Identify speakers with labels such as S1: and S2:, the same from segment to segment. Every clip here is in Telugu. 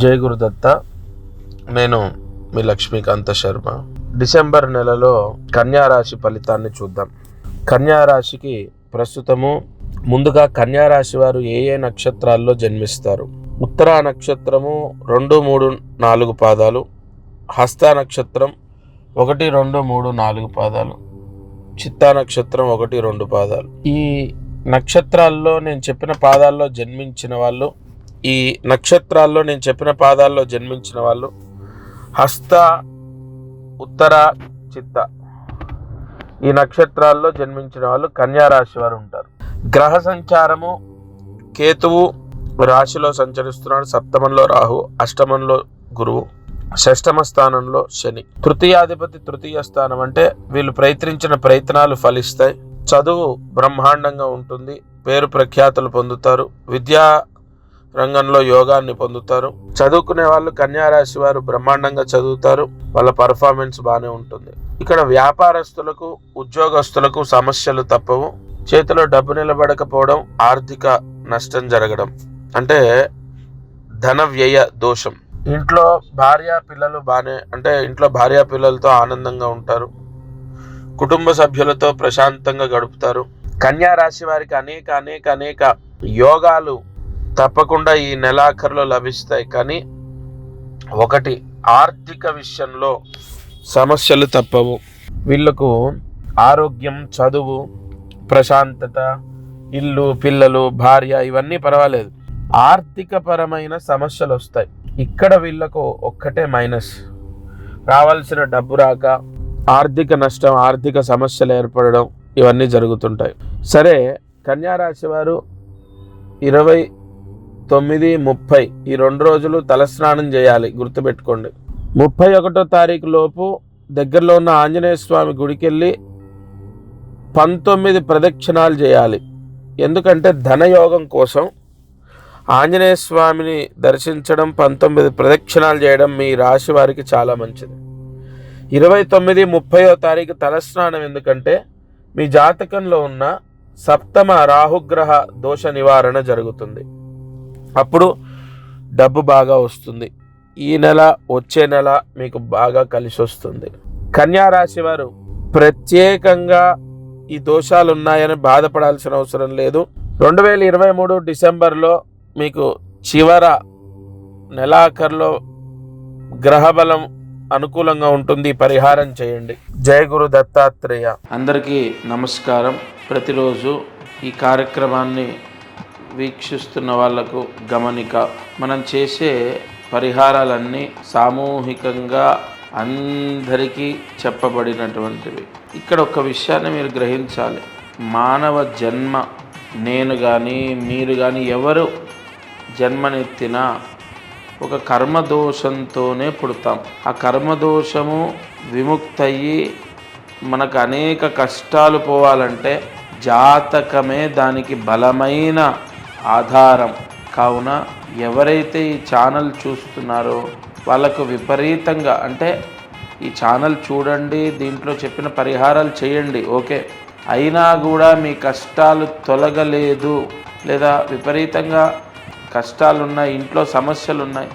S1: జై గురుదత్త. నేను మీ లక్ష్మీకాంత శర్మ. డిసెంబర్ నెలలో కన్యా రాశి ఫలితాన్ని చూద్దాం. కన్యారాశికి ప్రస్తుతము ముందుగా కన్యా రాశి వారు ఏ ఏ నక్షత్రాల్లో జన్మిస్తారు? ఉత్తరా నక్షత్రము రెండు మూడు నాలుగు పాదాలు. హస్త నక్షత్రం ఒకటి రెండు మూడు నాలుగు పాదాలు. చిత్తా నక్షత్రం ఒకటి రెండు పాదాలు. ఈ నక్షత్రాల్లో నేను చెప్పిన పాదాల్లో జన్మించిన వాళ్ళు ఈ నక్షత్రాల్లో నేను చెప్పిన పాదాల్లో జన్మించిన వాళ్ళు హస్త ఉత్తర చిత్త. ఈ నక్షత్రాల్లో జన్మించిన వాళ్ళు కన్యా రాశి వారు ఉంటారు. గ్రహ సంచారము కేతువు రాశిలో సంచరిస్తున్నాడు. సప్తమంలో రాహు అష్టమంలో గురువు షష్టమ స్థానంలో శని. తృతీయాధిపతి తృతీయ స్థానం అంటే వీళ్ళు ప్రయత్నించిన ప్రయత్నాలు ఫలిస్తాయి. చదువు బ్రహ్మాండంగా ఉంటుంది. పేరు ప్రఖ్యాతులు పొందుతారు. విద్యా రంగంలో యోగాన్ని పొందుతారు. చదువుకునే వాళ్ళు కన్యా రాశి వారు బ్రహ్మాండంగా చదువుతారు. వాళ్ళ పర్ఫార్మెన్స్ బాగానే ఉంటుంది. ఇక్కడ వ్యాపారస్తులకు ఉద్యోగస్తులకు సమస్యలు తప్పవు. చేతిలో డబ్బు నిలబడకపోవడం ఆర్థిక నష్టం జరగడం. అంటే ధన వ్యయ దోషం. ఇంట్లో భార్య పిల్లలు బాగానే అంటే ఇంట్లో భార్య పిల్లలతో ఆనందంగా ఉంటారు. కుటుంబ సభ్యులతో ప్రశాంతంగా గడుపుతారు. కన్యా రాశి వారికి అనేక అనేక అనేక యోగాలు తప్పకుండా ఈ నెలాఖరులో లభిస్తాయి. కానీ ఒకటి ఆర్థిక విషయంలో సమస్యలు తప్పవు. వీళ్ళకు ఆరోగ్యం చదువు ప్రశాంతత ఇల్లు పిల్లలు భార్య ఇవన్నీ పర్వాలేదు. ఆర్థిక పరమైన సమస్యలు వస్తాయి. ఇక్కడ వీళ్ళకు ఒక్కటే మైనస్. రావాల్సిన డబ్బు రాక ఆర్థిక నష్టం ఆర్థిక సమస్యలు ఏర్పడడం ఇవన్నీ జరుగుతుంటాయి. సరే కన్యారాశి వారు ఇరవై తొమ్మిది ముప్పై. ఈ రెండు రోజులు తలస్నానం చేయాలి గుర్తుపెట్టుకోండి. ముప్పై ఒకటో తారీఖు లోపు దగ్గరలో ఉన్న ఆంజనేయ స్వామి గుడికి వెళ్ళి పంతొమ్మిది ప్రదక్షిణాలు చేయాలి. ఎందుకంటే ధనయోగం కోసం ఆంజనేయ స్వామిని దర్శించడం పంతొమ్మిది ప్రదక్షిణాలు చేయడం మీ రాశి వారికి చాలా మంచిది. ఇరవై తొమ్మిది ముప్పయో తారీఖు తలస్నానం ఎందుకంటే మీ జాతకంలో ఉన్న సప్తమ రాహుగ్రహ దోష నివారణ జరుగుతుంది. అప్పుడు డబ్బు బాగా వస్తుంది. ఈ నెల వచ్చే నెల మీకు బాగా కలిసి వస్తుంది. కన్యా రాశి వారు ప్రత్యేకంగా ఈ దోషాలు ఉన్నాయని బాధపడాల్సిన అవసరం లేదు. రెండు వేల ఇరవై మూడు డిసెంబర్లో మీకు చివర నెలాఖరులో గ్రహబలం అనుకూలంగా ఉంటుంది. పరిహారం చేయండి. జయ గురు దత్తాత్రేయ. అందరికీ నమస్కారం. ప్రతిరోజు ఈ కార్యక్రమాన్ని వీక్షిస్తున్న వాళ్ళకు గమనిక. మనం చేసే పరిహారాలన్నీ సామూహికంగా అందరికీ చెప్పబడినటువంటివి. ఇక్కడ ఒక విషయాన్ని మీరు గ్రహించాలి. మానవ జన్మ నేను కానీ మీరు కానీ ఎవరు జన్మనెత్తినా ఒక కర్మదోషంతోనే పుడతాం. ఆ కర్మదోషము విముక్తయ్యి మనకు అనేక కష్టాలు పోవాలంటే జాతకమే దానికి బలమైన ఆధారం. కావున ఎవరైతే ఈ ఛానల్ చూస్తున్నారో వాళ్ళకు విపరీతంగా అంటే ఈ ఛానల్ చూడండి దీంట్లో చెప్పిన పరిహారాలు చేయండి ఓకే. అయినా కూడా మీ కష్టాలు తొలగలేదు లేదా విపరీతంగా కష్టాలు ఉన్నాయి ఇంట్లో సమస్యలు ఉన్నాయి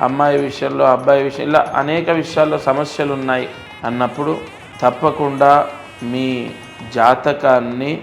S1: అమ్మాయి విషయంలో అబ్బాయి విషయం ఇలా అనేక విషయాల్లో సమస్యలు ఉన్నాయి అన్నప్పుడు తప్పకుండా మీ జాతకాన్ని